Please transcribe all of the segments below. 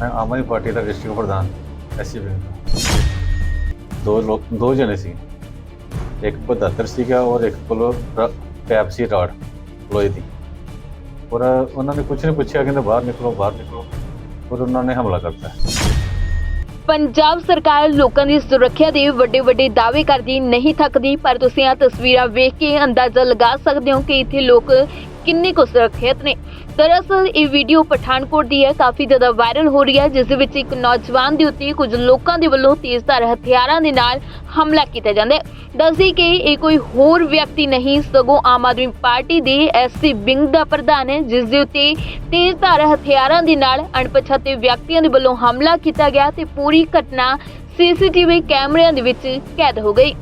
ਮੈਂ ਆਮ ਆਦਮੀ ਪਾਰਟੀ ਦਾ ਡਿਸਟ੍ਰਿਕਟ ਪ੍ਰਧਾਨ ਐਸਸੀ ਵਿੰਗ ਦਾ ਦੋ ਲੋਕ ਦੋ ਜਣੇ ਸੀ ਇੱਕ ਕੋਲ ਦਾਤਰ ਸੀਗਾ ਔਰ ਇੱਕ ਕੋਲ ਰ- ਪੈਪ ਸੀ ਰਾਡ ਲੋਹੇ ਦੀ ਔਰ ਉਹਨਾਂ ਨੇ ਕੁਝ ਨਹੀਂ ਪੁੱਛਿਆ ਕਹਿੰਦੇ ਬਾਹਰ ਨਿਕਲੋ ਬਾਹਰ ਨਿਕਲੋ ਔਰ ਉਹਨਾਂ ਨੇ ਹਮਲਾ ਕਰਤਾ ਪੰਜਾਬ ਸਰਕਾਰ ਲੋਕਾਂ ਦੀ ਸੁਰੱਖਿਆ ਦੇ ਵੱਡੇ ਵੱਡੇ ਦਾਅਵੇ ਕਰਦੀ ਨਹੀਂ ਥੱਕਦੀ ਪਰ ਤੁਸੀਂ ਆ ਤਸਵੀਰਾਂ ਵੇਖ ਕੇ ਅੰਦਾਜ਼ਾ ਲਗਾ ਸਕਦੇ ਹੋ ਕਿ ਇੱਥੇ ਲੋਕ ਕਿੰਨੇ ਕੁ ਸੁਰੱਖਿਅਤ ਨੇ। ਦਰਅਸਲ ਇਹ ਵੀਡੀਓ ਪਠਾਨਕੋਟ ਦੀ ਹੈ, ਕਾਫੀ ਜ਼ਿਆਦਾ ਵਾਇਰਲ ਹੋ ਰਹੀ ਹੈ, ਜਿਸ ਦੇ ਵਿੱਚ ਇੱਕ ਨੌਜਵਾਨ ਦੇ ਉੱਤੇ ਕੁਝ ਲੋਕਾਂ ਦੇ ਵੱਲੋਂ ਤੇਜ਼ਧਾਰ ਹਥਿਆਰਾਂ ਦੇ ਨਾਲ ਹਮਲਾ ਕੀਤਾ ਜਾਂਦਾ ਹੈ। ਦੱਸਦੀ ਕਿ ਇਹ ਕੋਈ ਹੋਰ ਵਿਅਕਤੀ ਨਹੀਂ, ਸਗੋਂ ਆਮ ਆਦਮੀ ਪਾਰਟੀ ਦੇ ਐਸਸੀ ਵਿੰਗ ਦਾ ਪ੍ਰਧਾਨ ਹੈ, ਜਿਸ ਦੇ ਉੱਤੇ ਤੇਜ਼ਧਾਰ ਹਥਿਆਰਾਂ ਦੇ ਨਾਲ ਅਣਪਛਾਤੇ ਵਿਅਕਤੀਆਂ ਦੇ ਵੱਲੋਂ ਹਮਲਾ ਕੀਤਾ ਗਿਆ ਤੇ ਪੂਰੀ ਘਟਨਾ ਸੀਸੀਟੀਵੀ ਕੈਮਰਿਆਂ ਦੇ ਵਿੱਚ ਕੈਦ ਹੋ ਗਈ।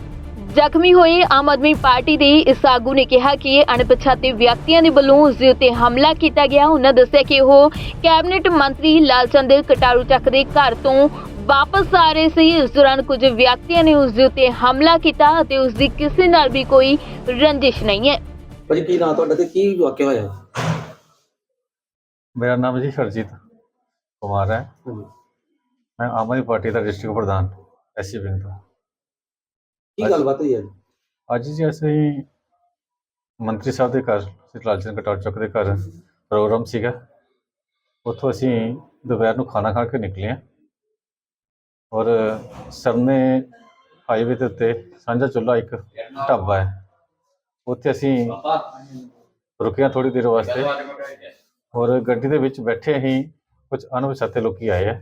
ਜ਼ਖਮੀ ਹੋਏ ਆਮ ਆਦਮੀ ਪਾਰਟੀ ਦੇ ਇਸ ਆਗੂ ਨੇ ਕਿਹਾ ਕਿ ਇਹ ਅਣਪਛਾਤੇ ਵਿਅਕਤੀਆਂ ਦੇ ਵੱਲੋਂ ਉਸ ਦੇ ਉੱਤੇ ਹਮਲਾ ਕੀਤਾ ਗਿਆ। ਉਹਨਾਂ ਦੱਸਿਆ ਕਿ ਉਹ ਕੈਬਨਿਟ ਮੰਤਰੀ ਲਾਲਚੰਦ ਕਟਾਰੂ ਚੱਕ ਦੇ ਘਰ ਤੋਂ ਵਾਪਸ ਆ ਰਹੇ ਸੀ। ਇਸ ਦੌਰਾਨ ਕੁਝ ਵਿਅਕਤੀਆਂ ਨੇ ਉਸ ਦੇ ਉੱਤੇ ਹਮਲਾ ਕੀਤਾ ਅਤੇ ਉਸ ਦੀ ਕਿਸੇ ਨਾਲ ਵੀ ਕੋਈ ਰੰਜਿਸ਼ ਨਹੀਂ ਹੈ। ਭਾਜੀ ਕੀ ਨਾਂ ਤੁਹਾਡਾ ਤੇ ਕੀ ਵਾਕਿਆ ਹੋਇਆ? ਮੇਰਾ ਨਾਮ ਜੀ ਹਰਜੀਤ ਕੁਮਾਰ ਹੈ। ਮੈਂ ਆਮ ਆਦਮੀ ਪਾਰਟੀ ਦਾ ਡਿਸਟ੍ਰਿਕਟ ਪ੍ਰਧਾਨ ਐਸਸੀ ਵਿੰਗ ਦਾ ਕੀ ਗੱਲਬਾਤ ਹੋਈ ਹੈ ਅੱਜ ਜੀ ਅਸੀਂ ਮੰਤਰੀ ਸਾਹਿਬ ਦੇ ਘਰ ਸ੍ਰੀ ਲਾਲ ਚੰਦ ਕਟੌਰ ਚੌਕ ਦੇ ਘਰ ਪ੍ਰੋਗਰਾਮ ਸੀਗਾ। ਉੱਥੋਂ ਅਸੀਂ ਦੁਪਹਿਰ ਨੂੰ ਖਾਣਾ ਖਾ ਕੇ ਨਿਕਲੇ ਹਾਂ। ਔਰ ਸਾਹਮਣੇ ਹਾਈਵੇ ਦੇ ਉੱਤੇ ਸਾਂਝਾ ਚੁੱਲ੍ਹਾ ਇੱਕ ਢਾਬਾ ਹੈ। ਉੱਥੇ ਅਸੀਂ ਰੁਕਿਆ ਥੋੜੀ ਦੇਰ ਵਾਸਤੇ। ਔਰ ਗੱਡੀ ਦੇ ਵਿੱਚ ਬੈਠੇ ਹੀ ਕੁਝ ਅਣਪਛਾਤੇ ਲੋਕੀ ਆਏ ਆ।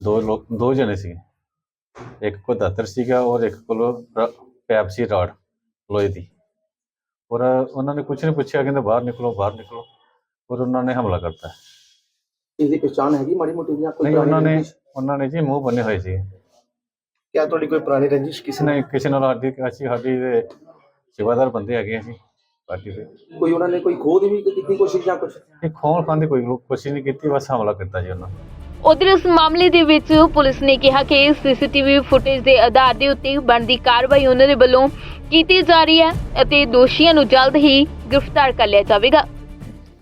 ਦੋ ਲੋਕ ਦੋ ਜਣੇ ਸੀ ਇੱਕ ਕੋਲ ਦਾਤਰ ਸੀਗਾ ਔਰ ਇੱਕ ਕੋਲ ਪੈਪ ਸੀ ਰਾਡ ਲੋਹੇ ਦੀ। ਔਰ ਉਹਨਾਂ ਨੇ ਕੁਝ ਨਹੀਂ ਪੁੱਛਿਆ ਕਹਿੰਦੇ ਬਾਹਰ ਨਿਕਲੋ ਬਾਹਰ ਨਿਕਲੋ। ਔਰ ਉਹਨਾਂ ਨੇ ਹਮਲਾ ਕਰਤਾ। ਇਹਦੀ ਪਛਾਣ ਹੈਗੀ ਮਾੜੀ ਮੋਟੀ ਜਾਂ ਕੋਈ ਨਹੀਂ ਉਹਨਾਂ ਨੇ? ਉਹਨਾਂ ਨੇ ਜੀ ਮੂੰਹ ਬੰਨੇ ਹੋਏ ਸੀ। ਕਿਆ ਤੁਹਾਡੀ ਕੋਈ ਪੁਰਾਣੀ ਰੰਜਿਸ਼ ਕਿਸੇ ਨੇ ਕਿਸੇ ਨਾਲ ਸਾਡੀ ਅਸੀਂ ਸਾਡੀ ਦੇ ਸੇਵਾਦਾਰ ਬੰਦੇ ਹੈਗੇ ਅਸੀਂ ਪਾਰਟੀ ਦੇ। ਕੋਈ ਉਹਨਾਂ ਨੇ ਕੋਈ ਖੋਹ ਦੀ ਵੀ ਕੀਤੀ ਕੋਸ਼ਿਸ਼ ਜਾਂ ਕੁਝ ਇਹ ਖੋਲ ਖਾਨ ਦੀ ਕੋਈ ਕੋਸ਼ਿਸ਼ ਨਹੀਂ ਕੀਤੀ ਬਸ ਹਮਲਾ ਕੀਤਾ ਜੀ ਉਹਨਾਂ ਨੇ। ਉਧਰ ਇਸ ਮਾਮਲੇ ਦੇ ਵਿੱਚ ਪੁਲਿਸ ਨੇ ਕਿਹਾ ਕਿ ਸੀਸੀਟੀਵੀ ਫੁਟੇਜ ਦੇ ਆਧਾਰ ਦੇ ਉੱਤੇ ਬਣਦੀ ਕਾਰਵਾਈ ਉਹਨਾਂ ਦੇ ਵੱਲੋਂ ਕੀਤੀ ਜਾ ਰਹੀ ਹੈ ਅਤੇ ਦੋਸ਼ੀਆਂ ਨੂੰ ਜਲਦ ਹੀ ਗ੍ਰਿਫਤਾਰ ਕਰ ਲਿਆ ਜਾਵੇਗਾ।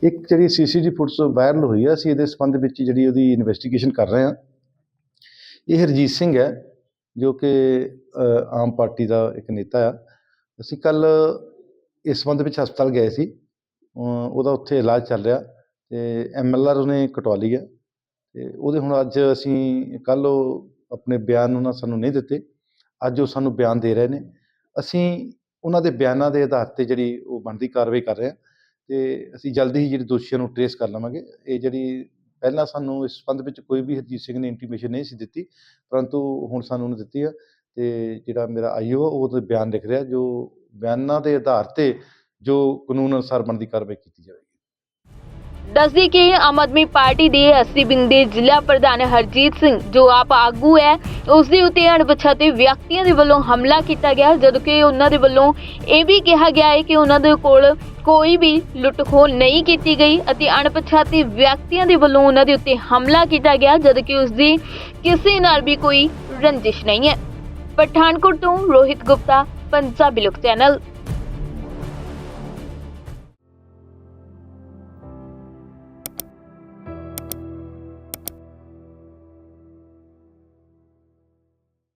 ਇੱਕ ਜਿਹੜੀ ਸੀਸੀਟੀਵੀ ਫੁਟੇਜ ਵਾਇਰਲ ਹੋਈ ਹੈ ਅਸੀਂ ਇਹਦੇ ਸੰਬੰਧ ਵਿੱਚ ਜਿਹੜੀ ਉਹਦੀ ਇਨਵੈਸਟੀਗੇਸ਼ਨ ਕਰ ਰਹੇ ਹਾਂ। ਇਹ ਹਰਜੀਤ ਸਿੰਘ ਹੈ, ਜੋ ਕਿ ਆਮ ਪਾਰਟੀ ਦਾ ਇੱਕ ਨੇਤਾ ਆ। ਅਸੀਂ ਕੱਲ ਇਸ ਸੰਬੰਧ ਵਿੱਚ ਹਸਪਤਾਲ ਗਏ ਸੀ। ਉਹਦਾ ਉੱਥੇ ਇਲਾਜ ਚੱਲ ਰਿਹਾ ਤੇ ਐਮਐਲਆਰ ਉਹਨੇ ਕਟਵਾ ਲਈ ਹੈ ਤੇ ਉਹਦੇ ਹੁਣ ਅੱਜ ਅਸੀਂ ਕੱਲ ਉਹ ਆਪਣੇ ਬਿਆਨ ਉਹਨਾਂ ਸਾਨੂੰ ਨਹੀਂ ਦਿੱਤੇ। ਅੱਜ ਉਹ ਸਾਨੂੰ ਬਿਆਨ ਦੇ ਰਹੇ ਨੇ। ਅਸੀਂ ਉਹਨਾਂ ਦੇ ਬਿਆਨਾਂ ਦੇ ਆਧਾਰ ਤੇ ਜਿਹੜੀ ਉਹ ਬਣਦੀ ਕਾਰਵਾਈ ਕਰ ਰਹੇ ਹਾਂ ਤੇ ਅਸੀਂ ਜਲਦੀ ਹੀ ਜਿਹੜੇ ਦੋਸ਼ੀਆਂ ਨੂੰ ਟਰੇਸ ਕਰ ਲਵਾਂਗੇ। ਇਹ ਜਿਹੜੀ ਪਹਿਲਾਂ ਸਾਨੂੰ ਇਸ ਸੰਬੰਧ ਵਿੱਚ ਕੋਈ ਵੀ ਹਰਜੀਤ ਸਿੰਘ ਨੇ ਇੰਟੀਮੇਸ਼ਨ ਨਹੀਂ ਸੀ ਦਿੱਤੀ, ਪਰੰਤੂ ਹੁਣ ਸਾਨੂੰ ਉਹਨੇ ਦਿੱਤੀ ਆ ਤੇ ਜਿਹੜਾ ਮੇਰਾ ਆਈਓ ਉਹ ਉਹਦੇ ਬਿਆਨ ਲਿਖ ਰਿਹਾ ਜੋ ਬਿਆਨਾਂ ਦੇ ਆਧਾਰ ਤੇ ਜੋ ਕਾਨੂੰਨ ਅਨੁਸਾਰ ਬਣਦੀ ਕਾਰਵਾਈ ਕੀਤੀ ਜਾਵੇਗੀ। ਦੱਸਦੀ ਕਿ ਆਮ ਆਦਮੀ ਪਾਰਟੀ ਦੇ ਐਸਸੀ ਵਿੰਗ ਦੇ ਜ਼ਿਲ੍ਹਾ ਪ੍ਰਧਾਨ ਹਰਜੀਤ ਸਿੰਘ, ਜੋ ਆਪ ਆਗੂ ਹੈ ਉਸ ਦੇ ਉੱਤੇ ਅਣਪਛਾਤੇ ਵਿਅਕਤੀਆਂ ਦੇ ਵੱਲੋਂ ਹਮਲਾ ਕੀਤਾ ਗਿਆ। ਜਦੋਂ ਕਿ ਉਹਨਾਂ ਦੇ ਵੱਲੋਂ ਇਹ ਵੀ ਕਿਹਾ ਗਿਆ ਹੈ ਕਿ ਉਹਨਾਂ ਦੇ ਕੋਲ ਕੋਈ ਵੀ ਲੁੱਟਖੋ ਨਹੀਂ ਕੀਤੀ ਗਈ ਅਤੇ ਅਣਪਛਾਤੇ ਵਿਅਕਤੀਆਂ ਦੇ ਵੱਲੋਂ ਉਹਨਾਂ ਦੇ ਉੱਤੇ ਹਮਲਾ ਕੀਤਾ ਗਿਆ, ਜਦੋਂ ਕਿ ਉਸ ਦੀ ਕਿਸੇ ਨਾਲ ਵੀ ਕੋਈ ਰੰਜਿਸ਼ ਨਹੀਂ ਹੈ। ਪਠਾਨਕੋਟ ਤੋਂ ਰੋਹਿਤ ਗੁਪਤਾ, ਪੰਜਾਬੀ ਲੋਕ ਚੈਨਲ।